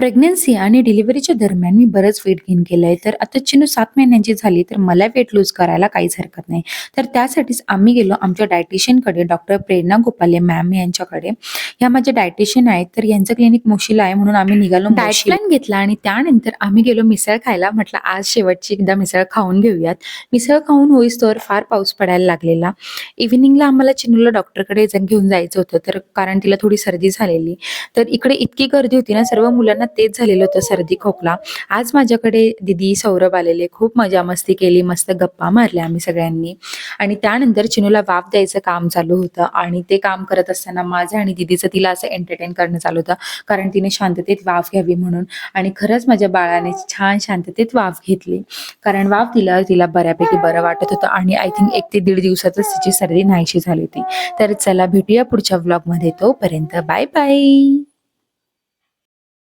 Pregnancy आणि डिलिव्हरीच्या दरम्यान मी बरंच वेट गेन केलं आहे तर आता चिनू सात महिन्यांची झाली तर मला वेट लूज करायला काहीच हरकत नाही. तर त्यासाठीच आम्ही गेलो आमच्या डायटिशियनकडे डॉक्टर प्रेरणा गोपाले मॅम यांच्याकडे. ह्या माझ्या डायटिशियन आहेत तर यांचं क्लिनिक मोशीला आहे म्हणून आम्ही निघालो प्लॅन घेतला आणि त्यानंतर आम्ही गेलो मिसळ खायला. म्हटलं आज शेवटची एकदा मिसळ खाऊन घेऊयात. मिसळ खाऊन होईस्तोवर फार पाऊस पडायला लागलेला. इव्हिनिंगला आम्हाला चिनूला डॉक्टरकडे घेऊन जायचं होतं तर कारण तिला थोडी सर्दी झालेली. तर इकडे इतकी गर्दी होती ना सर्व मुलांना तेच झालेलं होतं सर्दी खोकला. आज माझ्याकडे दिदी सौरभ आलेले. खूप मजा मस्ती केली मस्त गप्पा मारल्या आम्ही सगळ्यांनी. आणि त्यानंतर चिनूला वाफ द्यायचं काम चालू होतं आणि ते काम करत असताना माझं आणि दिदीचं तिला असं एंटरटेन करणं चालू होतं. कारण तिने शांततेत वाफ घ्यावी म्हणून आणि खरंच माझ्या बाळाने छान शांततेत वाफ घेतली. कारण वाफ दिला तिला बऱ्यापैकी बरं वाटत होतं आणि आय थिंक एक ते दीड दिवसातच तिची सर्दी नाहीशी झाली होती. तर चला भेटूया पुढच्या व्लॉगमध्ये तोपर्यंत बाय बाय